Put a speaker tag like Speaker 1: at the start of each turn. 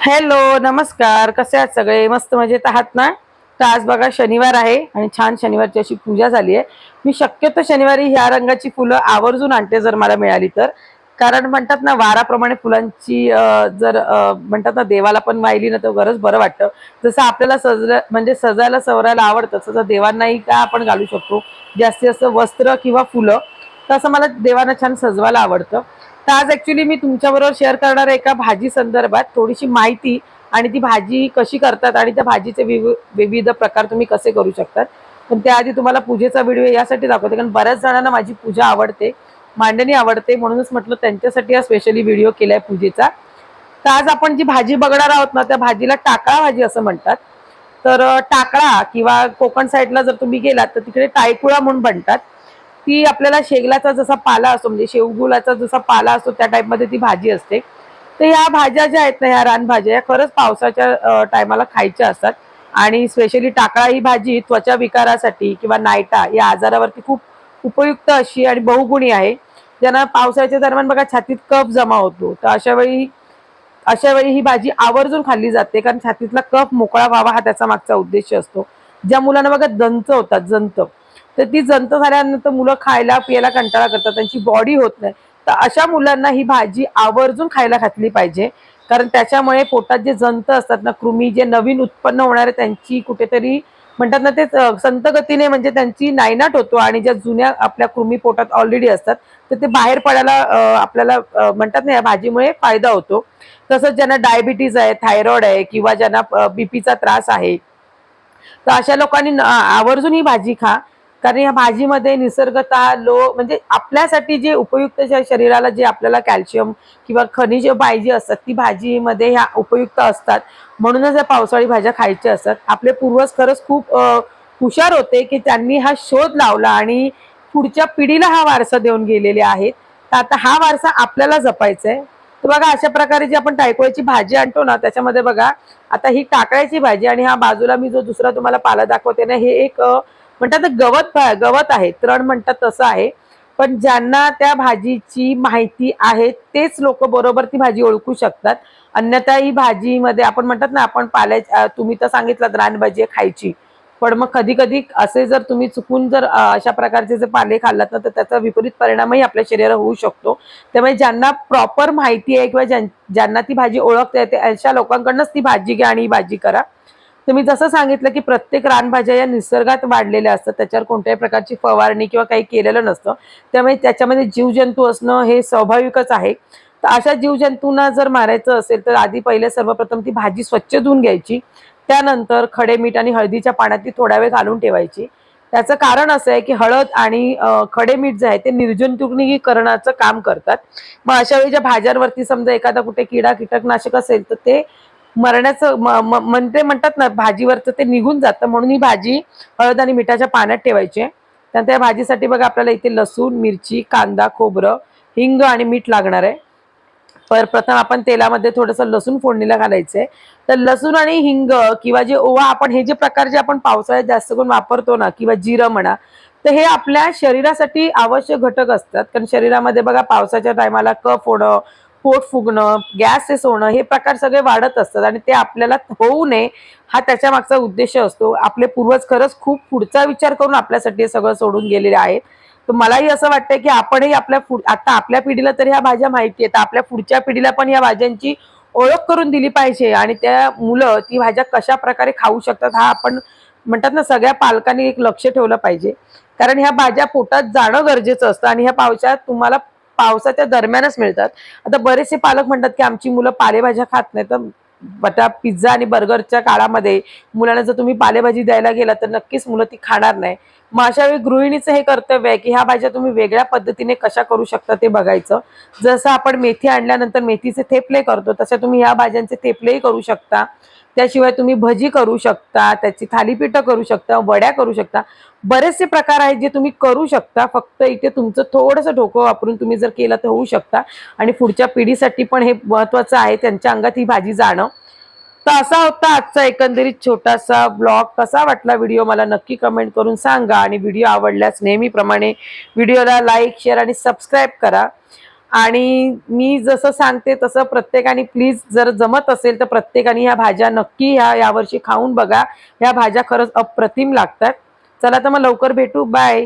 Speaker 1: Hello नमस्कार. कसे आहात सगळे? मस्त मजेत आहात ना? तर आज बघा शनिवार आहे आणि छान शनिवारची अशी पूजा झाली आहे. मी शक्यतो शनिवारी ह्या रंगाची फुलं आवर्जून आणते जर मला मिळाली तर. कारण म्हणतात ना वाराप्रमाणे फुलांची जर म्हणतात ना देवाला पण वाहिली ना तर गरज बरं वाटतं. जसं आपल्याला सजलं म्हणजे सजायला सवरायला आवडतं तसं देवांनाही का आपण घालू शकतो? जास्तीत जास्त वस्त्र किंवा फुलं तसं मला देवांना छान सजवायला आवडतं. तर आज ऍक्च्युली मी तुमच्याबरोबर शेअर करणार आहे एका भाजी संदर्भात थोडीशी माहिती आणि ती भाजी कशी करतात आणि त्या भाजीचे विवि- विविध प्रकार तुम्ही कसे करू शकतात. पण त्याआधी तुम्हाला पूजेचा व्हिडिओ यासाठी दाखवते कारण बऱ्याच जणांना माझी पूजा आवडते मांडणी आवडते म्हणूनच म्हटलं त्यांच्यासाठी हा स्पेशली व्हिडिओ केलाय पूजेचा. तर आज आपण जी भाजी बघणार आहोत ना त्या भाजीला टाकळा भाजी असं म्हणतात. तर टाकळा किंवा कोकण साईडला जर तुम्ही गेलात तर तिकडे टायकुळा म्हणून म्हणतात ती आपल्याला शेगलाचा जसा पाला असतो म्हणजे शेवगुलाचा जसा पाला असतो त्या टाईपमध्ये ती भाजी असते. तर ह्या भाज्या ज्या आहेत ना ह्या रानभाज्या या खरंच पावसाच्या टायमाला खायच्या असतात. आणि स्पेशली टाकळा ही भाजी त्वचा विकारासाठी किंवा नायटा या आजारावरती खूप उपयुक्त अशी आणि बहुगुणी आहे. ज्यांना पावसाळ्याच्या दरम्यान बघा छातीत कफ जमा होतो तर अशा वेळी अशा वेळी ही भाजी आवर्जून खाल्ली जाते. कारण छातीतला कफ मोकळा व्हावा हा त्याचा मागचा उद्देश असतो. ज्या मुलांना बघा दंत होतात जंत तर ती जंत झाल्यानंतर मुलं खायला पियाला कंटाळा करतात. त्यांची बॉडी होत नाही. तर अशा मुलांना ही भाजी आवर्जून खायला घातली पाहिजे. कारण त्याच्यामुळे पोटात जे जंत असतात ना कृमी जे नवीन उत्पन्न होणारे त्यांची कुठेतरी म्हणतात ना ते संतगतीने गतीने म्हणजे त्यांची नायनाट होतो आणि ज्या जुन्या आपल्या कृमी पोटात ऑलरेडी असतात तर ते बाहेर पडायला आपल्याला म्हणतात ना या भाजीमुळे फायदा होतो. तसंच ज्यांना डायबिटीज आहे थायरॉइड आहे किंवा ज्यांना बीपीचा त्रास आहे तर अशा लोकांनी आवर्जून ही भाजी खा. कारण या भाजीमध्ये निसर्गता लो म्हणजे आपल्यासाठी जे उपयुक्त शरीराला जे आपल्याला कॅल्शियम किंवा खनिज पाहिजे असतात ती भाजीमध्ये ह्या उपयुक्त असतात. म्हणूनच या पावसाळी भाज्या खायच्या असतात. आपले पूर्वज खरंच खूप हुशार होते की त्यांनी हा शोध लावला आणि पुढच्या पिढीला हा वारसा देऊन गेलेले आहेत. तर आता हा वारसा आपल्याला जपायचा आहे तर बघा अशा प्रकारे जी आपण टायकोळ्याची भाजी आणतो ना त्याच्यामध्ये बघा आता ही टाकळ्याची भाजी आणि हा बाजूला मी जो दुसरा तुम्हाला पाला दाखवते ना हे एक म्हणतात गवत गवत आहे तरण म्हणतात तसं आहे. पण ज्यांना त्या भाजीची माहिती आहे तेच लोक बरोबर ती भाजी ओळखू शकतात. अन्यथा ही भाजीमध्ये आपण म्हणतात ना आपण पाल्या तुम्ही तर सांगितलं रानभाजी खायची. पण मग कधी कधी असे जर तुम्ही चुकून जर अशा प्रकारचे जर पाले खाल्लात ना तर त्याचा विपरीत परिणामही आपल्या शरीरावर होऊ शकतो. त्यामुळे ज्यांना प्रॉपर माहिती आहे किंवा ज्यां- ज्यांना ती भाजी ओळखता येते अशा लोकांकडनंच ती भाजी घ्या आणि ही भाजी करा. तर मी जसं सांगितलं की प्रत्येक रानभाज्या या निसर्गात वाढलेल्या असतात त्याच्यावर कोणत्याही प्रकारची फवारणी किंवा काही केलेलं नसतं. त्यामुळे त्याच्यामध्ये जीवजंतू असणं हे स्वाभाविकच आहे. तर अशा जीवजंतूंना जर मारायचं असेल तर आधी पहिले सर्वप्रथम ती भाजी स्वच्छ धुवून घ्यायची. त्यानंतर खडे मीठ आणि हळदीच्या पाण्यात ती थोडा वेळ घालून ठेवायची. त्याचं कारण असं आहे की हळद आणि खडे मीठ जे आहे ते निर्जंतुकीकरणाचं काम करतात. मग अशा वेळी ज्या भाज्यांवरती समजा एखादा कुठे किडा कीटकनाशक असेल तर ते मरण्याचं म्हणते म्हणतात ना भाजीवरचं ते निघून जातं म्हणून ही भाजी हळद आणि मिठाच्या पाण्यात ठेवायची आहे. त्यानंतर या भाजीसाठी बघा आपल्याला इथे लसूण मिरची कांदा खोबरं हिंग आणि मीठ लागणार आहे. पर प्रथम आपण तेलामध्ये थोडंसं लसूण फोडणीला घालायचंय. तर लसूण आणि हिंग किंवा जे ओवा आपण हे जे प्रकार जे आपण पावसाळ्यात जास्त करून वापरतो ना किंवा जिरं म्हणा तर हे आपल्या शरीरासाठी आवश्यक घटक असतात. कारण शरीरामध्ये बघा पावसाच्या टायमाला कफ होणं पोट फुगणं गॅसेस होणं हे प्रकार सगळे वाढत असतात आणि ते आपल्याला होऊ नये हा त्याच्या मागचा उद्देश असतो. आपले पूर्वज खरंच खूप पुढचा विचार करून आपल्यासाठी हे सगळं सोडून गेलेले आहेत. तर मलाही असं वाटतंय की आपणही आपल्या आता आपल्या पिढीला तर ह्या भाज्या माहिती आहेत. आपल्या पुढच्या पिढीला पण या भाज्यांची ओळख करून दिली पाहिजे आणि त्या मुलं ती भाज्या कशा प्रकारे खाऊ शकतात हा आपण म्हणतात ना सगळ्या पालकांनी एक लक्ष ठेवलं पाहिजे. कारण ह्या भाज्या पोटात जाणं गरजेचं असतं आणि ह्या पावसाळ्यात तुम्हाला पावसाच्या दरम्यानच मिळतात. आता बरेचसे पालक म्हणतात की आमची मुलं पालेभाज्या खात नाही तर बटा पिझ्झा आणि बर्गरच्या काळामध्ये मुलांना जर तुम्ही पालेभाजी द्यायला गेला तर नक्कीच मुलं ती खाणार नाही. मग अशा वेळी गृहिणीचं हे कर्तव्य आहे की ह्या भाज्या तुम्ही वेगळ्या पद्धतीने कशा करू शकता ते बघायचं. जसं आपण मेथी आणल्यानंतर मेथीचे थेपले करतो तसे तुम्ही ह्या भाज्यांचे थेपलेही करू शकता. त्याशिवाय तुम्ही भजी करू शकता त्याची थालीपीठं करू शकता वड्या करू शकता. बरेचसे प्रकार आहेत जे तुम्ही करू शकता फक्त इथे तुमचं थोडंसं ढोकं वापरून तुम्ही जर केलं तर होऊ शकता. आणि पुढच्या पिढीसाठी पण हे महत्त्वाचं आहे त्यांच्या अंगात ही भाजी जाणं. तर असा होता आजचा एकंदरीत छोटासा ब्लॉग. कसा वाटला व्हिडिओ मला नक्की कमेंट करून सांगा. आणि व्हिडिओ आवडल्यास नेहमीप्रमाणे व्हिडिओला लाईक शेअर आणि सबस्क्राईब करा. आणि मी जसं सांगते तसं प्रत्येकाने प्लीज जर जमत असेल तर प्रत्येकाने ह्या भाज्या नक्की ह्या यावर्षी खाऊन बघा. ह्या भाज्या खरंच अप्रतिम लागतात. चला तर मग लवकर भेटू. बाय